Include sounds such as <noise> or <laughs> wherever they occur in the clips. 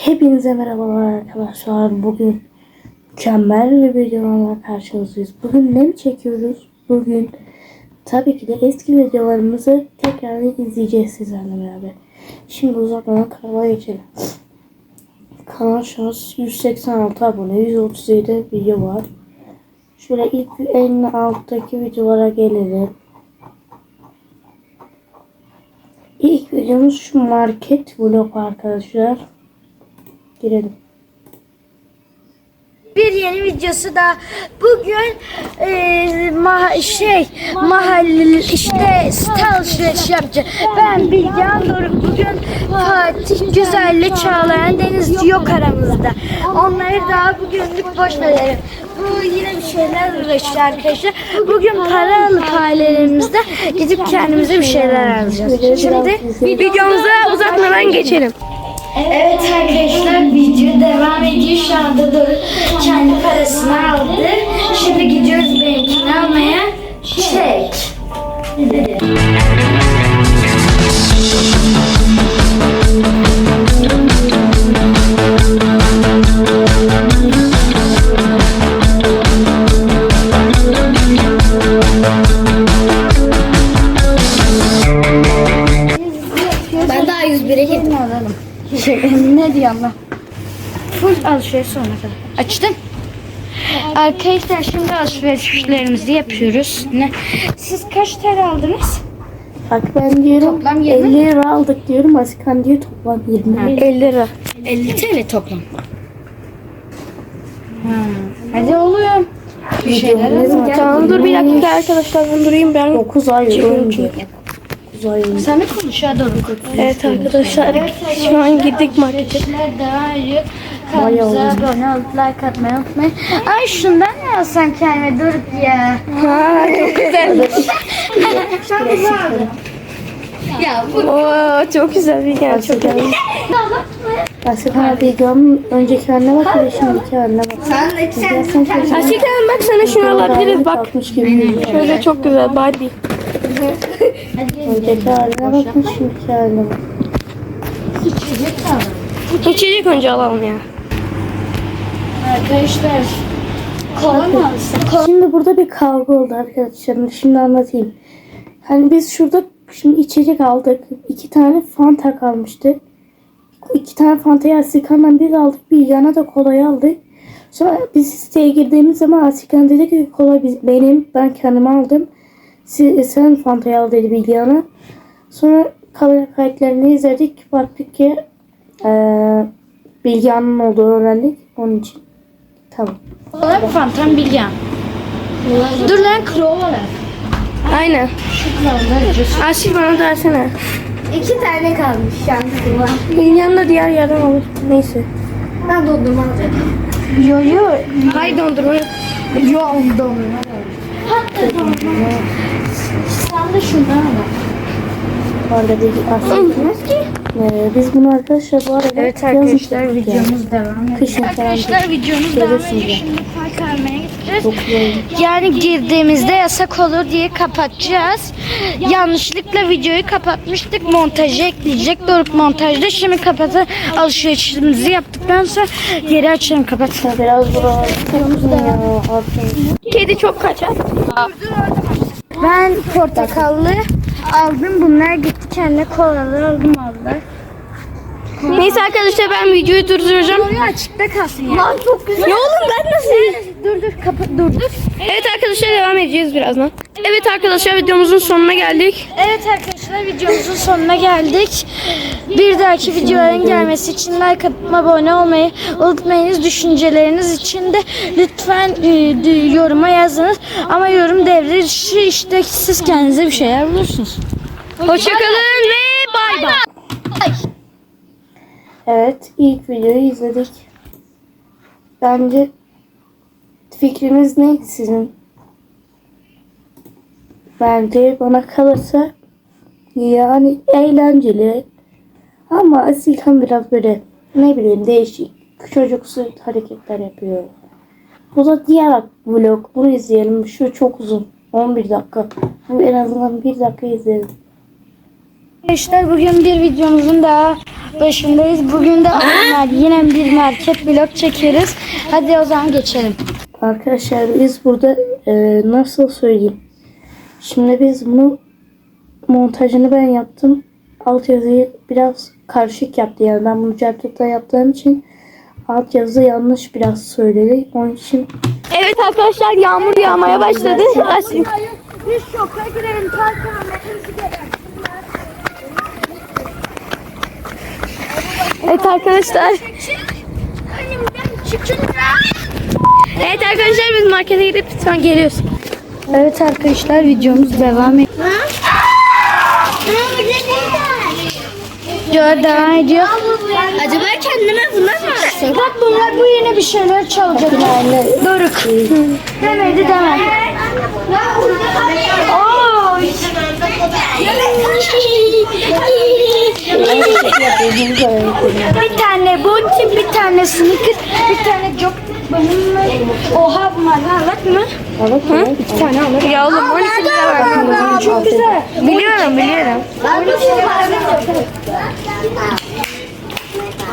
Hepinize merhabalar arkadaşlar. Bugün mükemmel bir videolarla karşınızdayız. Bugün ne mi çekiyoruz? Bugün tabii ki de eski videolarımızı tekrar izleyeceğiz sizlerle beraber. Şimdi uzatmadan kanala geçelim. Kanal şu an 186 abone, 137 video var. Şöyle ilk en alttaki videolara gelelim. İlk videomuz şu market vlog arkadaşlar. Girelim. Bir yeni videosu da bugün e, ma şey mahalle işte site alışverişi yapacağız. Ben Bilgehan Doruk bugün Fatih Güzel'le Çağlayan Denizci yok aramızda. Onları daha bugünlük boş verelim. Bu yine bir şeyler uğraşıyor arkadaşlar. Bugün para alıp ailelerimizde gidip kendimize bir şeyler alacağız. Şimdi Videomuza uzatmadan geçelim. Evet arkadaşlar video devam ediyor. Şu anda Doruk kendi parasını aldı. Şimdi gidiyoruz benimkini almaya. Çek. Ben Alışveriş sonuna kadar. Açtım. Arkadaşlar şimdi alışverişlerimizi yapıyoruz. Ne? Siz kaç TL aldınız? Bak ben diyorum Toplam 20 50 lira aldık diyorum. Asikan diyor toplam 20 lira. 50 lira. 50 TL toplam. Hadi oğlum. Bir şeyler gel. Tamam dur bir dakika arkadaşlar ben durayım ben. 9 ay önce. 9 ay önce. Sen mi konuş ya doğru Evet arkadaşlar şu an gittik markete. Devam ediyor. Vay Kanalımıza yavrum. abone olup like atmayı unutmayın. Ay şundan ne alsam kendime Doruk ya. Ha çok güzel. Sen bunu aldın. Ya bu Oo çok güzel bir çok güzel. Asikan abi göm önceki haline bak bir de şimdiki haline bak. sen sen İzlersen kesin. Aşkım bak sana şunu alabiliriz bak. Kalkmış gibi. Şöyle çok güzel Barbie. Önceki haline bakın şimdiki haline bak. İçecek önce alalım ya. Arkadaşlar alsam? Şimdi burada bir kavga oldu arkadaşlar. Şimdi anlatayım. Hani biz şurada şimdi içecek aldık. İki tane Fanta kalmıştı. İki tane Fanta'yı Asikan'dan bir aldık. Bir yana da kolayı aldık. Sonra biz siteye girdiğimiz zaman Asikan dedi ki kola benim. Ben kendime aldım. Siz, sen Fanta'yı al dedi Bilgehan'a. Sonra kamera kayıtlarını izledik. Baktık ki eee Bilgehan'ın olduğunu öğrendik. Onun için. Tamam. Kola mı fantam bilgen. Dur lan krova ver. Aynen. Aşkım bana da versene. İki tane kalmış şansıma. Benim yanında diğer yerden olur. Neyse. Ben dondurma alacağım. Yo yo. Hay dondurma. Yo dondurma Hatta dondurma. Sen de şundan al. Orada bir. Ee, biz bunu arkadaşlar bu arada Evet arkadaşlar çektik videomuz devam ediyor. Kışın falan Arkadaşlar videomuz devam ediyor. Şimdi fark almaya gideceğiz. Yani girdiğimizde yasak olur diye kapatacağız. Yanlışlıkla videoyu kapatmıştık. Montajı ekleyecek. Doruk montajda. Şimdi kapatın. Alışverişimizi yaptıktan sonra geri açalım. Kapat. Biraz buralar. Kedi çok kaçar. Ben portakallı aldım. Bunlar gitti kendine kolalı aldım aldılar. Neyse arkadaşlar ben videoyu durduracağım. Oraya açıkta kalsın ya. Lan çok güzel. Ya oğlum ben nasıl? Dur dur kapat dur dur. Evet arkadaşlar devam edeceğiz birazdan. Evet arkadaşlar videomuzun sonuna geldik. Evet arkadaşlar videomuzun sonuna geldik. Bir dahaki videoların gelmesi için like atıp abone olmayı unutmayınız. Düşünceleriniz için de lütfen e, yoruma yazınız. Ama yorum devre işte siz kendinize bir şeyler bulursunuz. Hoşçakalın ve bay bay. Evet ilk videoyu izledik. Bence fikriniz neydi sizin? Bence bana kalırsa yani eğlenceli ama Asilhan biraz böyle ne bileyim değişik çocuksu hareketler yapıyor. Bu da diğer vlog. Bunu izleyelim. Şu çok uzun. 11 dakika. Bu en azından 1 dakika izleyelim. Arkadaşlar bugün bir videomuzun daha başındayız. Bugün de yine bir market vlog çekiyoruz. Hadi o zaman geçelim. Arkadaşlar biz burada e, nasıl söyleyeyim? Şimdi biz bunu montajını ben yaptım. Alt yazıyı biraz karışık yaptı yani ben bunu Certut'ta yaptığım için alt yazı yanlış biraz söyledi. Onun için Evet arkadaşlar yağmur yağmaya başladı. Asil. Biz şoka girelim. Evet arkadaşlar. Çıkın Evet arkadaşlar biz markete gidip sonra geliyoruz. Evet arkadaşlar videomuz devam ediyor. Video devam ediyor. Acaba kendime bunlar mı? Bak bunlar bu yine bir şeyler çalacak. Doruk. Demedi deme. Oo. bir tane Bounty, bir tane Snickers, bir tane Jock. Oha bunlar ne anlat mı? Evet, evet. Bir tane alır. Ya oğlum 12 lira var. Çok güzel. Biliyorum biliyorum.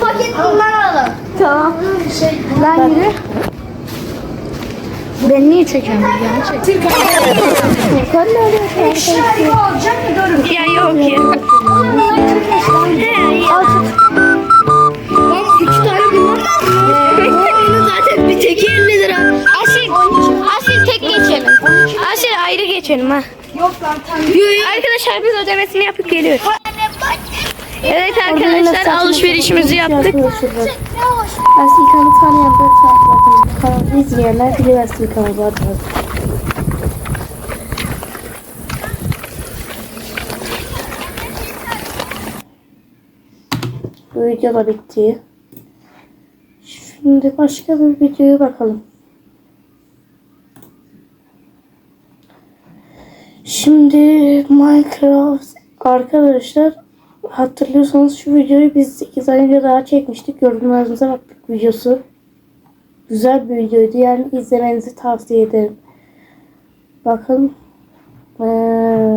Paket bunlar alalım. Tamam. Lan yürü. Ben niye çekiyorum? Yani çek. Furkan ne oluyor? Eşya olacak mı? Ya yok ya. Geçelim ha. Yok lan. Arkadaşlar biz ödemesini yapıp geliyoruz. Evet arkadaşlar alışverişimizi yaptık. Aslikan'ı tanıyanlar tanıyanlar kanalı izleyenler bilir Aslikan'ı zaten. Bu video da bitti. Şimdi başka bir videoya bakalım. Şimdi Minecraft arkadaşlar hatırlıyorsanız şu videoyu biz 8 ay önce daha çekmiştik. Yorumlarınıza baktık videosu. Güzel bir videoydu. Yani izlemenizi tavsiye ederim. Bakın. Ee,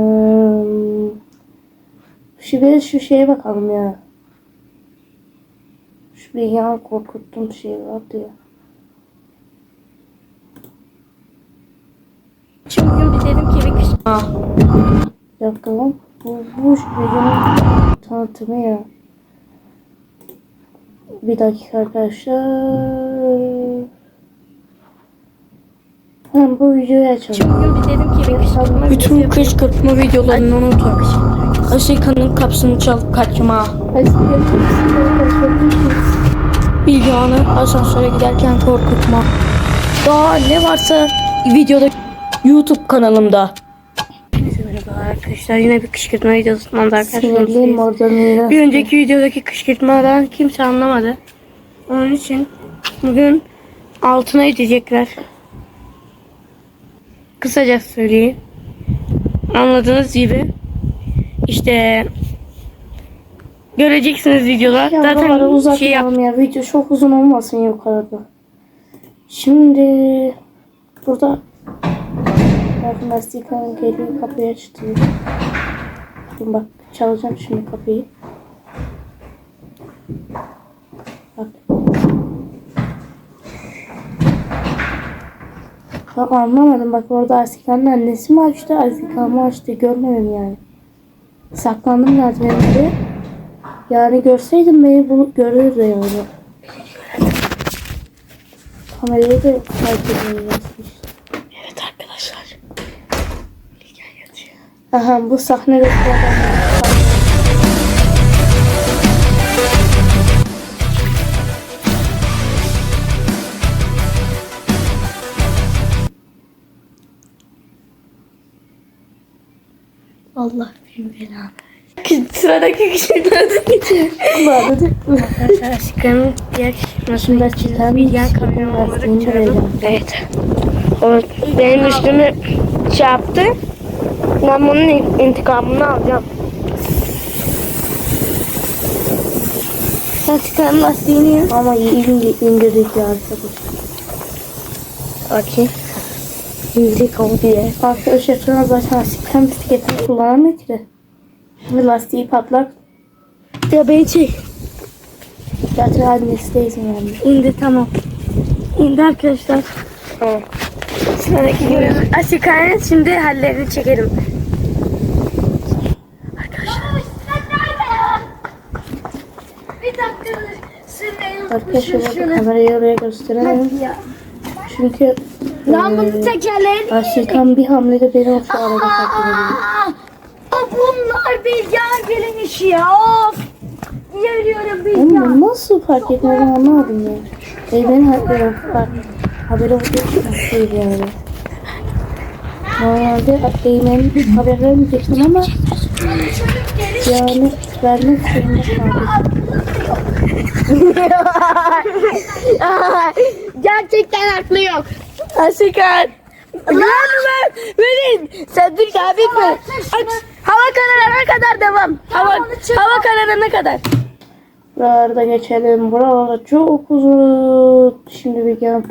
şimdi şu şeye bakalım ya. Şu bir yan korkuttuğum şey vardı ya. Biz dedim ki Bakalım. Bu, bu videonun tanıtımı ya. Bir dakika arkadaşlar. Hem bu videoyu açalım. Bugün dedim ki bir kışkırtma Bütün kışkırtma videolarını unutun. Aşıkanın kapısını çalıp kaçma. Bilgehan'ı asansöre giderken korkutma. Daha ne varsa videoda YouTube kanalımda. Arkadaşlar yine bir kışkırtma videosundan arkadaşlar. Bir önceki videodaki kışkırtmadan kimse anlamadı. Onun için bugün altına edecekler. Kısaca söyleyeyim. Anladığınız gibi işte göreceksiniz videoda. Ya Zaten Zaten şey yap ya. Video çok uzun olmasın yukarıda. Şimdi burada Bakın Aslikan geliyor kapıyı açtı. Bakın bak çalacağım şimdi kapıyı. Bak. Bak anlamadım bak orada Aslikan'ın annesi mi açtı Aslikan mı açtı görmedim yani. Saklandım merdivenleri. Yani görseydim beni bunu görürdü yani. Kamerayı da fark edemiyorsunuz. Evet arkadaşlar. Aha bu sahnede Allah benim belamı. Sıradaki kişilerden geçelim. vardı. Arkadaşlar Aşkın diğer kışkırtmasını çıkan bir yan kamyon olarak çağırdım. Evet. O benim üstümü şey yaptı. Ben bunun intikamını alacağım. Sen çıkan lastiğini Ama indirdik ya arkadaşlar. Okey. İyilik oldu ya. Arkadaşlar sonra zaten Aslikan bisikletini kullanamıyor ki de. Şimdi lastiği patlak. Ya beni çek. Zaten annesi de izin vermiş. İndi tamam. İndi arkadaşlar. Tamam. Sonraki görüyoruz. Aşıkhanın şimdi hallerini çekelim. Arkadaşlar bakın kamerayı oraya gösterelim. Çünkü Lan eee, bunu tekerlerini Aşikan bir hamlede beni o arada takip bunlar bilgen gelin işi ya. Of. Yürüyorum bilgen. Oğlum nasıl fark etmeden anlamadım ya. E benim ha e, bak haberi olduğu için yani. Normalde Eymen'in haber vermeyecektim ama yani vermek zorunda kaldım. <laughs> Gerçekten haklı yok. Aşıkan. Lan lan verin. Sen dur abi mi? Aç. Hava kararana kadar devam. Hava, hava kararana kadar. Buralarda geçelim. Buralarda çok uzun. Şimdi bir gel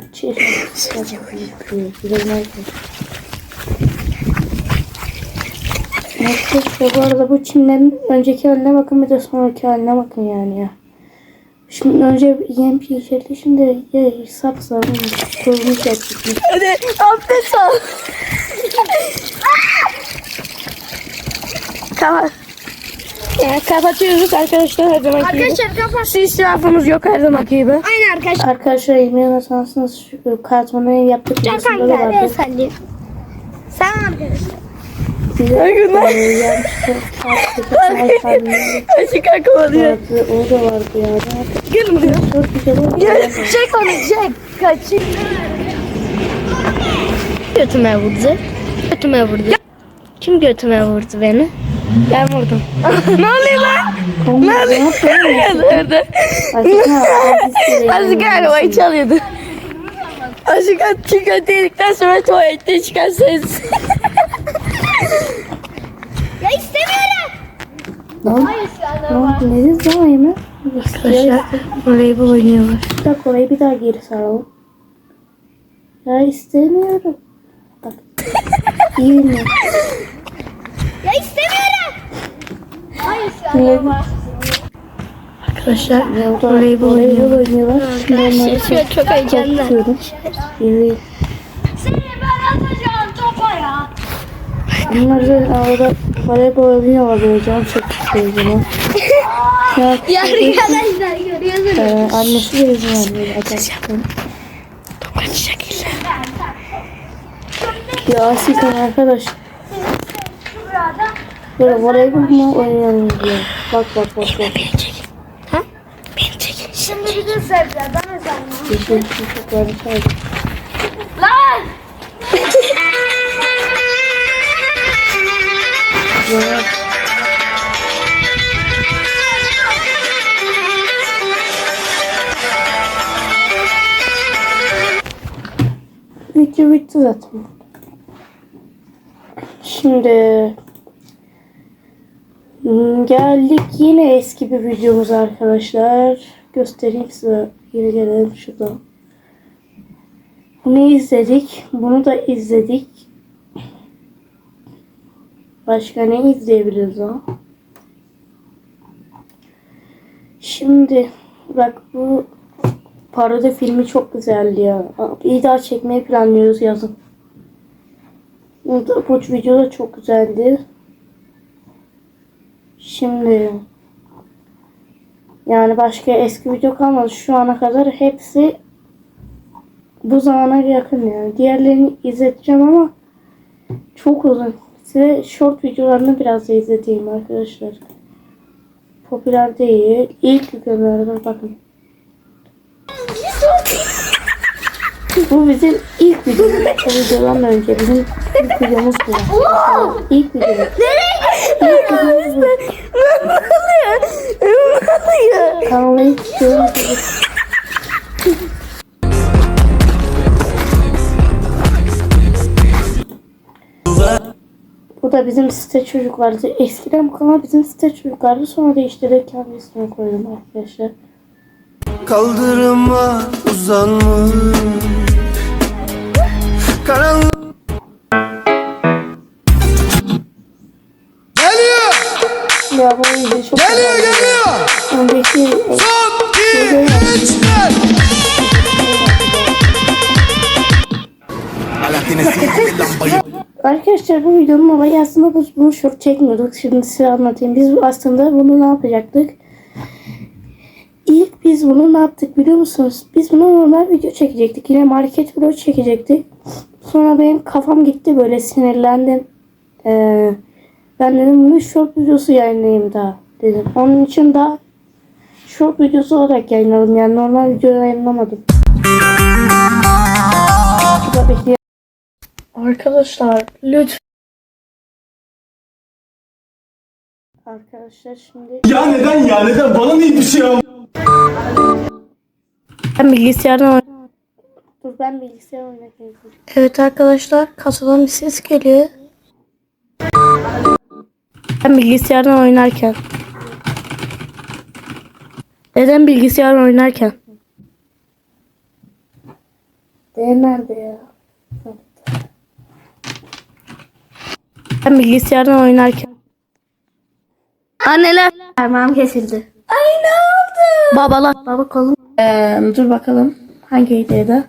Neyse bu arada bu çimlerin önceki haline bakın bir de sonraki haline bakın yani ya. Şimdi önce yem pişirdi şimdi ya sap sarılmış kurumuş yapmış. Hadi abdest al. Kapat. Yani kapatıyoruz arkadaşlar her zaman gibi. Arkadaşlar kapat. Su israfımız yok her zaman gibi. Aynen arkadaşlar. Arkadaşlar yemeğe asansınız şu katmanı yaptık. Da kanka ben sallayayım. Sen arkadaşlar. Ay, günler. Ay, pardon. Aşıkan kovalıyor. vardı. O da vardı ya. Gel buraya. Çok güzel oldu. Gel. Çek onu çek. Kaçın. Götüme vurdu. Götüme vurdu. Kim götüme vurdu beni? Ben vurdum. <laughs> ne oluyor lan? Ne yapıyorsun? <laughs> Nerede? Azıcık arabayı çalıyordu. Aşıkan çıkan dedikten sonra tuvalette çıkan ses. <laughs> Ya istemiyorum. Lan. Lan ne dedin lan yemek? Arkadaşlar voleybol oynuyorlar. Bir dakika orayı bir daha geri saralım. Ya istemiyorum. Bak. İyi mi? Ya istemiyorum. Arkadaşlar voleybol oynuyorlar. Şey, çok heyecanlı. Evet. Seni ben atacağım topa ya. Bunlar da orada voleybol oynuyorlar böyle can çekti zaman. <laughs> Ya, Ya arkadaşlar görüyorsunuz. Ee, annesi de izin vermiyor zaten. Kaçacak illa. Ya Asikan arkadaş. Böyle voleybol mu oynayalım diyor. Bak bak bak bak. Beni çek. Ha? Beni çek. Şimdi bir gün seveceğiz. Ben de sen. Yeşil çocuklar dışarıda. Lan. Ya. Video bitti zaten. Şimdi geldik yine eski bir videomuz arkadaşlar. Göstereyim size. Geri gelelim şurada. Bunu izledik. Bunu da izledik. Başka ne izleyebiliriz o? Şimdi bak bu parodi filmi çok güzeldi ya. Bir daha çekmeyi planlıyoruz yazın. Bu, da, bu video da çok güzeldi. Şimdi yani başka eski video kalmadı. Şu ana kadar hepsi bu zamana yakın yani. Diğerlerini izleteceğim ama çok uzun. Size short videolarını biraz da izleteyim arkadaşlar. Popüler değil. İlk videolarına bakın. Bu bizim ilk videomuz. O videodan önce bizim ilk videomuz bu. İlk videomuz. İlk videomuz bu. Da bizim site çocuklardı. Eskiden bu kanal bizim site çocuklardı. Sonra değiştirerek kendi ismini koydum arkadaşlar. Kaldırıma uzanmış Karanlık Arkadaşlar bu videonun olayı aslında biz bunu short çekmiyorduk. Şimdi size anlatayım. Biz aslında bunu ne yapacaktık? İlk biz bunu ne yaptık biliyor musunuz? Biz bunu normal video çekecektik. Yine market vlog çekecektik. Sonra benim kafam gitti böyle sinirlendim. Ee, ben dedim bunu short videosu yayınlayayım daha dedim. Onun için daha short videosu olarak yayınladım. Yani normal video yayınlamadım. Arkadaşlar lütfen. Arkadaşlar şimdi Ya neden ya neden bana niye bir şey al? Ben bilgisayardan oyn- dur ben bilgisayar oynatayım. Evet arkadaşlar kasadan bir ses geliyor. Ben bilgisayardan oynarken. Neden bilgisayar oynarken? D nerede ya? Ben bilgisayardan oynarken. Anneler. Parmağım kesildi. Babalar. Baba kolum. Ee, dur bakalım. Hangi videoda?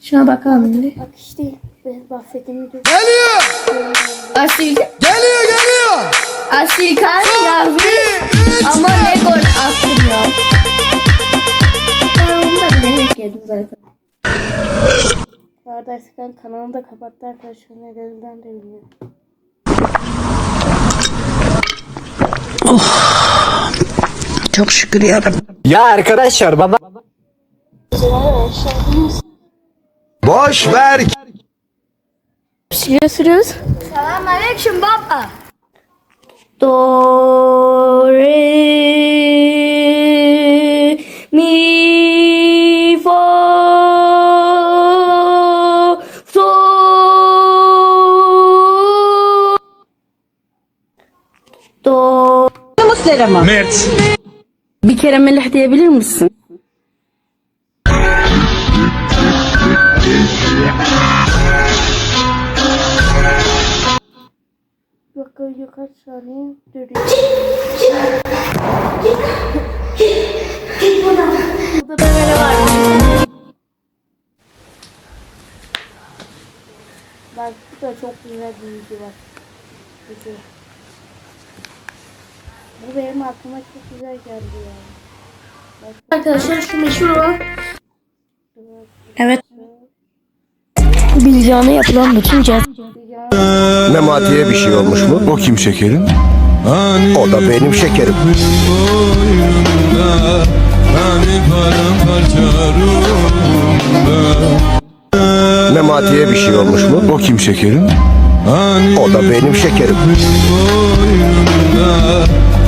Şuna bakalım şimdi. Bak işte video. Asil, Geliyor geliyor. Asil kan yazmış ama ne gol ya. Ben onu da bilerek yedim zaten. Eskan kanalını da kapattı arkadaşlar. Nedeninden de bilmiyorum. Ya arkadaşlar baba Boş ver. Sürüyoruz sürüyoruz. Selamünaleyküm baba. Do, re, Mert. Bir kere melih diyebilir misin? Video kaç saniye? Duruyor. Burada böyle var. Bak bu da çok güzel bir video var. Video. Bu benim aklıma çok güzel geldi yani. Arkadaşlar şu meşhur olan. Evet. Bilcan'a yapılan bütün cez. Memati'ye bir şey olmuş mu? O kim şekerim? O da benim şekerim. Paramparça Memati'ye bir şey olmuş mu? O kim şekerim? O da benim şekerim.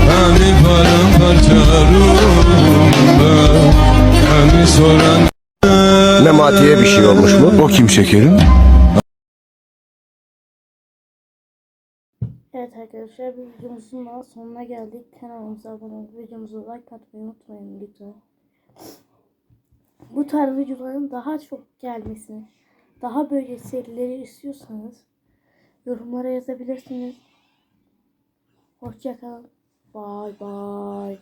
Hani paramparça Hani soran Memati'ye bir şey olmuş mu? O kim şekerim? Evet arkadaşlar bir videomuzun daha sonuna geldik. Kanalımıza abone olup videomuza like atmayı unutmayın lütfen. Bu tarz videoların daha çok gelmesini, daha böyle serileri istiyorsanız yorumlara yazabilirsiniz. Hoşçakalın. Bye bye.